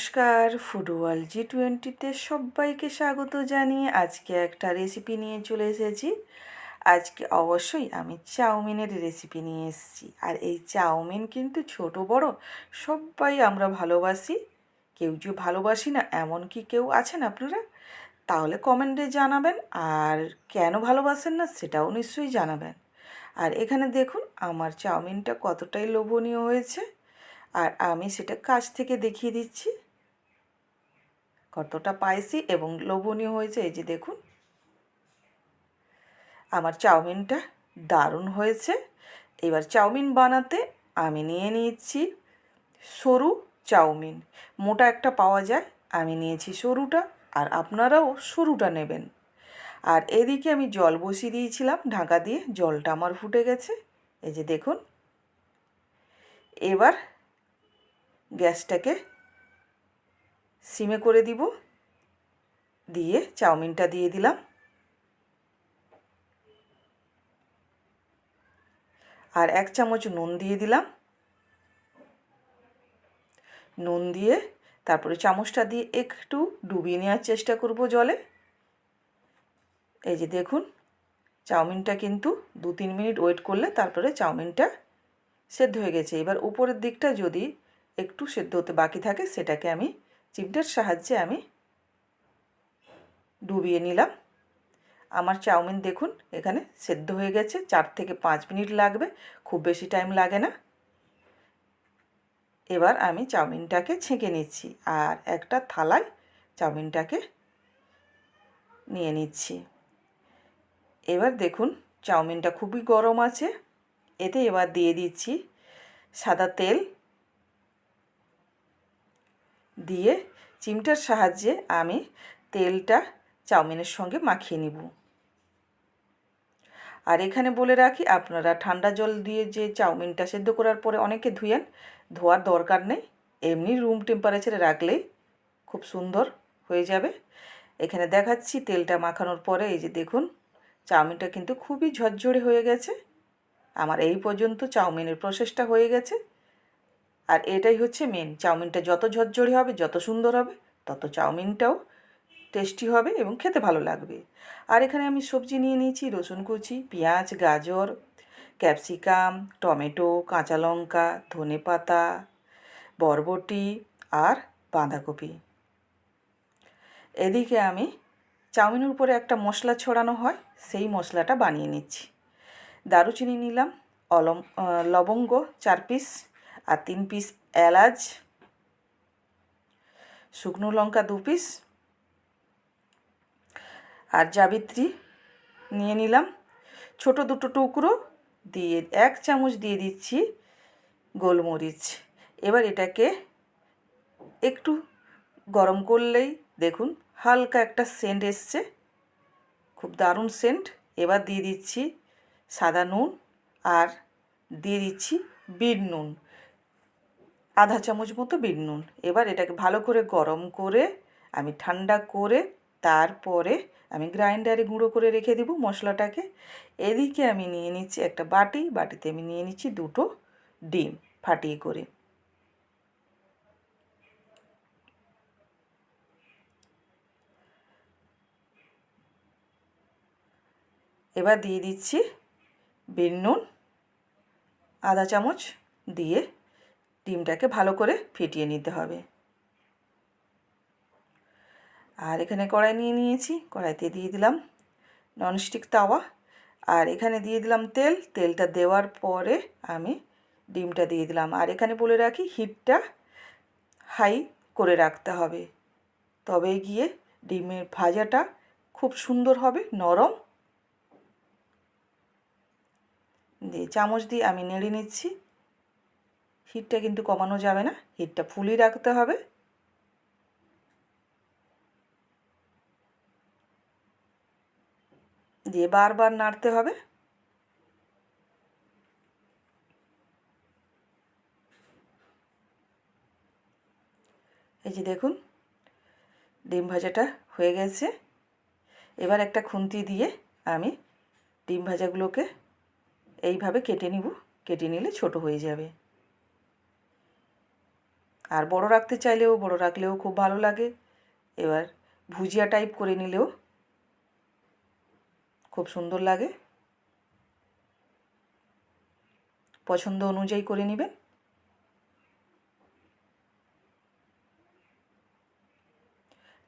নমস্কার, ফুটবল জি টোয়েন্টিতে সবাইকে স্বাগত জানিয়ে আজকে একটা রেসিপি নিয়ে চলে এসেছি। আজকে অবশ্যই আমি চাউমিনের রেসিপি নিয়ে এসেছি। আর এই চাউমিন কিন্তু ছোট, বড় সবাই আমরা ভালোবাসি। কেউ যে ভালোবাসি না, এমন কি কেউ আছেন আপনারা? তাহলে কমেন্টে জানাবেন। আর কেন ভালোবাসেন না, সেটাও নিশ্চয়ই জানাবেন। আর এখানে দেখুন, আমার চাউমিনটা কতটাই লোভনীয় হয়েছে। আর আমি সেটা কাছ থেকে দেখিয়ে দিচ্ছি। কতটা পাইসি এবং লোভনীয় হয়েছে, এই যে দেখুন। আমার চাউমিনটা দারুণ হয়েছে। এবার চাউমিন বানাতে আমি নিয়ে নিচ্ছি সরু চাউমিন। মোটা একটা পাওয়া যায়, আমি নিয়েছি সরুটা আর আপনারাও সরুটা নেবেন। আর এদিকে আমি জল বসিয়ে দিয়েছিলাম, ঢাকা দিয়ে জলটা আমার ফুটে গেছে। এই যে দেখুন। এবার গ্যাসটাকে সিমে করে দিব, দিয়ে চাউমিনটা দিয়ে দিলাম। আর এক চামচ নুন দিয়ে দিলাম। নুন দিয়ে তারপরে চামচটা দিয়ে একটু ডুবিয়ে নেওয়ার চেষ্টা করব জলে। এই যে দেখুন, চাউমিনটা কিন্তু দু তিন মিনিট ওয়েট করলে তারপরে চাউমিনটা সেদ্ধ হয়ে গেছে। এবার উপরের দিকটা যদি একটু সেদ্ধ হতে বাকি থাকে, সেটাকে আমি চিমটার সাহায্যে আমি ডুবিয়ে নিলাম। আমার চাউমিন দেখুন, এখানে সেদ্ধ হয়ে গেছে, চার থেকে পাঁচ মিনিট লাগবে, খুব বেশি টাইম লাগে না। এবার আমি চাউমিনটাকে ছেঁকে নিচ্ছি, আর একটা থালায় চাউমিনটাকে নিয়ে নিচ্ছি। এবার দেখুন, চাউমিনটা খুবই গরম আছে, এতে এবার দিয়ে দিচ্ছি সাদা তেল দিয়ে চিমটার সাহায্যে আমি তেলটা চাউমিনের সঙ্গে মাখিয়ে নিব। আর এখানে বলে রাখি, আপনারা ঠান্ডা জল দিয়ে যে চাউমিনটা সেদ্ধ করার পরে অনেকে ধুয়েন, ধোয়ার দরকার নেই। এমনি রুম টেম্পারেচারে রাখলেই খুব সুন্দর হয়ে যাবে। এখানে দেখাচ্ছি তেলটা মাখানোর পরে, এই যে দেখুন, চাউমিনটা কিন্তু খুবই ঝরঝরে হয়ে গেছে। আমার এই পর্যন্ত চাউমিনের প্রসেসটা হয়ে গেছে। আর এটাই হচ্ছে মেন চাউমিনটা যত ঝরঝরে হবে, যত সুন্দর হবে, তত চাউমিনটাও টেস্টি হবে এবং খেতে ভালো লাগবে। আর এখানে আমি সবজি নিয়ে নিয়েছি, রসুন কুচি, পেঁয়াজ, গাজর, ক্যাপসিকাম, টমেটো, কাঁচা লঙ্কা, ধনে পাতা, বরবটি আর বাঁধাকপি। এদিকে আমি চাউমিনের উপরে একটা মশলা ছড়ানো হয়, সেই মশলাটা বানিয়ে নিচ্ছি। দারুচিনি নিলাম, অলম লবঙ্গ চার পিস আর তিন পিস এলাচ, শুকনো লঙ্কা দু পিস আর জাবিত্রী নিয়ে নিলাম। ছোট দুটো টুকরো দিয়ে এক চামচ দিয়ে দিচ্ছি গোলমরিচ। এবার এটাকে একটু গরম করলেই দেখুন হালকা একটা সেন্ট এসছে, খুব দারুণ সেন্ট এবার দিয়ে দিচ্ছি সাদা নুন আর দিয়ে দিচ্ছি বিট নুন। আধা চামচ মতো বিট নুন। এবার এটাকে ভালো করে গরম করে আমি ঠান্ডা করে তারপরে আমি গ্রাইন্ডারে গুঁড়ো করে রেখে দিব মশলাটাকে। এদিকে আমি নিয়ে নিচ্ছি একটা বাটি, বাটিতে আমি নিয়ে নিচ্ছি দুটো ডিম ফাটিয়ে করে। এবার দিয়ে দিচ্ছি বিন নুন, আধা চামচ দিয়ে ডিমটাকে ভালো করে ফেটিয়ে নিতে হবে। আর এখানে কড়াই নিয়ে নিয়েছি, কড়াইতে দিয়ে দিলাম ননস্টিক তাওয়া। আর এখানে দিয়ে দিলাম তেল, তেলটা দেওয়ার পরে আমি ডিমটা দিয়ে দিলাম। আর এখানে বলে রাখি, হিটটা হাই করে রাখতে হবে। তবে গিয়ে ডিমের ভাজাটা খুব সুন্দর হবে, নরম। দিয়ে চামচ দিয়ে আমি নেড়ে নিচ্ছি। হিটটা কিন্তু কমানো যাবে না। হিটটা ফুলই রাখতে হবে। দিয়ে বারবার নাড়তে হবে। এই যে দেখুন, ডিম ভাজাটা হয়ে গেছে। এবার একটা খুন্তি দিয়ে আমি ডিম ভাজাগুলোকে এইভাবে কেটে নিব। কেটে নিলে ছোট হয়ে যাবে। আর বড় রাখতে চাইলেও, বড় রাখলেও খুব ভালো লাগে। এবার ভুজিয়া টাইপ করে নিলেও খুব সুন্দর লাগে। পছন্দ অনুযায়ী করে নেবেন।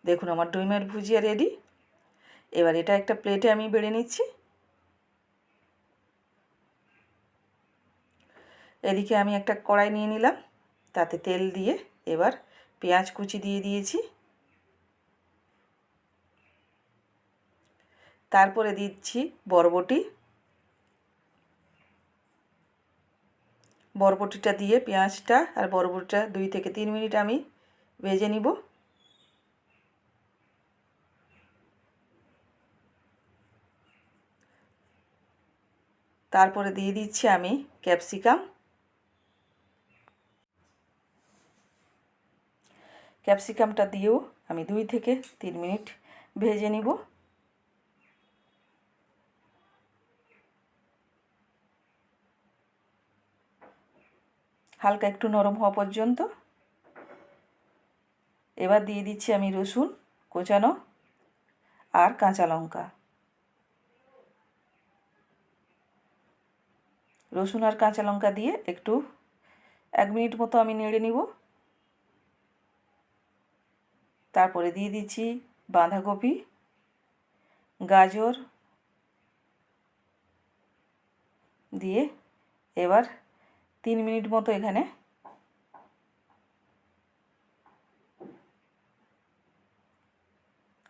দেখুন, আমার ডইমের ভুজিয়া রেডি এবার এটা একটা প্লেটে আমি বেড়ে নিচ্ছি। এদিকে আমি একটা কড়াই নিয়ে নিলাম। তাতে তেল দিয়ে এবার পেঁয়াজ কুচি দিয়ে দিয়েছি। তারপরে দিচ্ছি বরবটি। বরবটিটা দিয়ে পেঁয়াজটা আর বরবটিটা দুই থেকে তিন মিনিট আমি ভেজে নিব। তারপরে দিয়ে দিচ্ছি আমি ক্যাপসিকাম। ক্যাপসিকামটা দিয়েও আমি দুই থেকে তিন মিনিট ভেজে নিব। হালকা একটু নরম হওয়া পর্যন্ত। এবার দিয়ে দিচ্ছি আমি রসুন কোচানো আর কাঁচা লঙ্কা। রসুন আর কাঁচা লঙ্কা দিয়ে একটু এক মিনিট মতো আমি নেড়ে নিব। তারপরে দিয়ে দিচ্ছি বাঁধাকপি, গাজর দিয়ে এবার তিন মিনিট মতো এখানে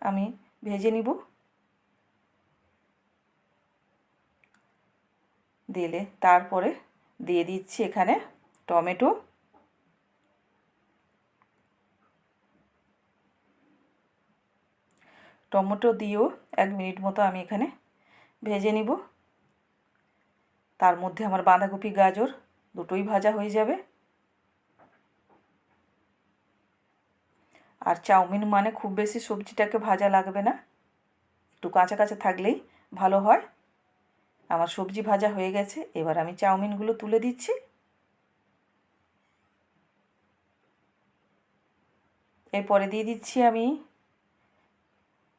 আমি ভেজে নিব। দিলে তারপরে দিয়ে দিচ্ছি এখানে টমেটো। টমেটো দিয়েও এক মিনিট মতো আমি এখানে ভেজে নিব। তার মধ্যে আমার বাঁধাকপি, গাজর দুটোই ভাজা হয়ে যাবে। আর চাউমিন মানে খুব বেশি সবজিটাকে ভাজা লাগবে না। একটু কাঁচা কাঁচা থাকলেই ভালো হয়। আমার সবজি ভাজা হয়ে গেছে, এবার আমি চাউমিনগুলো তুলে দিচ্ছি। এরপরে দিয়ে দিচ্ছি আমি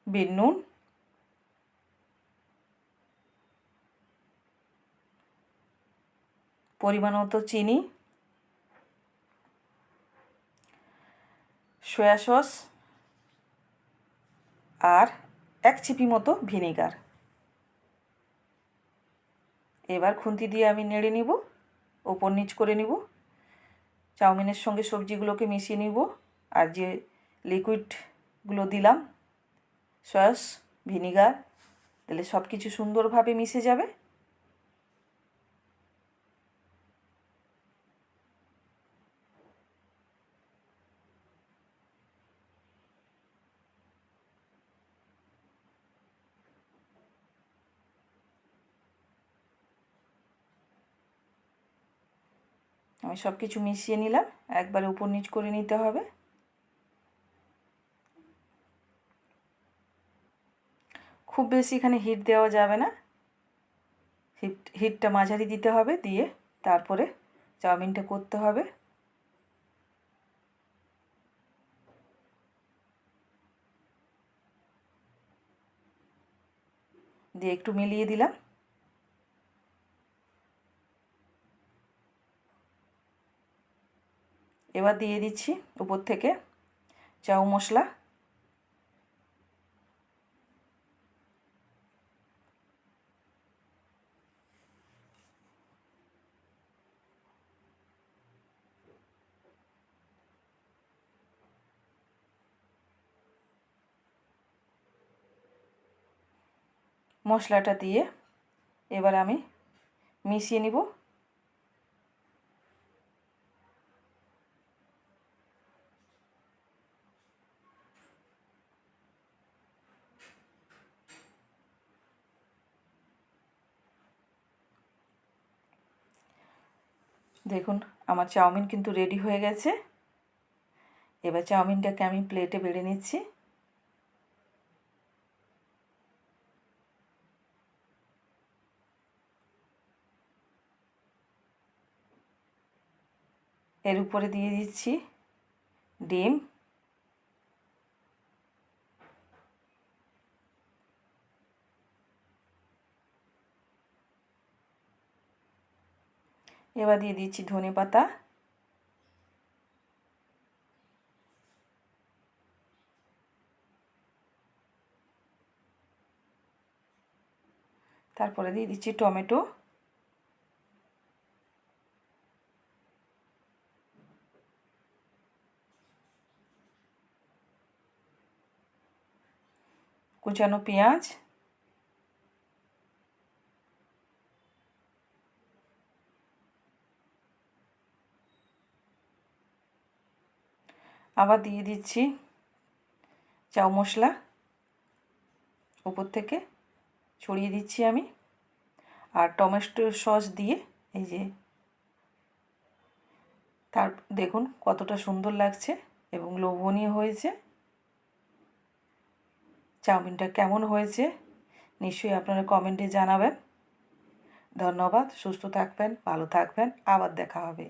বিট নুন। পরিমাণ মতো চিনি। Soya sauce. আর এক চিপি মতো ভিনেগার। এবার খুন্তি দিয়ে আমি নেড়ে নিব, ওপর নিচ করে নিব। চাউমিনের সঙ্গে সবজিগুলোকে মিশিয়ে নিব। আর যে লিকুইডগুলো দিলাম সস, ভিনিগার, তাহলে সব কিছু সুন্দরভাবে মিশে যাবে। আমি সব কিছু মিশিয়ে নিলাম, একবারে উপর নিচ করে নিতে হবে। খুব বেশি এখানে হিট দেওয়া যাবে না। হিট হিটটা মাঝারি দিতে হবে, দিয়ে তারপরে চাউমিনটা করতে হবে। দিয়ে একটু মিলিয়ে দিলাম। এবার দিয়ে দিচ্ছি উপর থেকে চাউ মশলা। মশলাটা দিয়ে এবার আমি মিশিয়ে নিব। দেখুন, আমার চাউমিন কিন্তু রেডি হয়ে গেছে। এবার চাউমিনটাকে আমি প্লেটে বেড়ে নিচ্ছি। এর উপরে দিয়ে দিচ্ছি ডিম। এবার দিয়ে দিচ্ছি ধনে পাতা। তারপরে দিয়ে দিচ্ছি টমেটো। কুচানো পেঁয়াজ। আবার দিয়ে দিচ্ছি চাউ মশলা। উপর থেকে ছড়িয়ে দিচ্ছি আমি। আর টমেটো সস দিয়ে এই যে তার দেখুন কতটা সুন্দর লাগছে এবং লোভনীয় হয়েছে। চাউমিনটা কেমন হয়েছে নিশ্চয়ই আপনারা কমেন্টে জানাবেন। ধন্যবাদ, সুস্থ থাকবেন, ভালো থাকবেন, আবার দেখা হবে।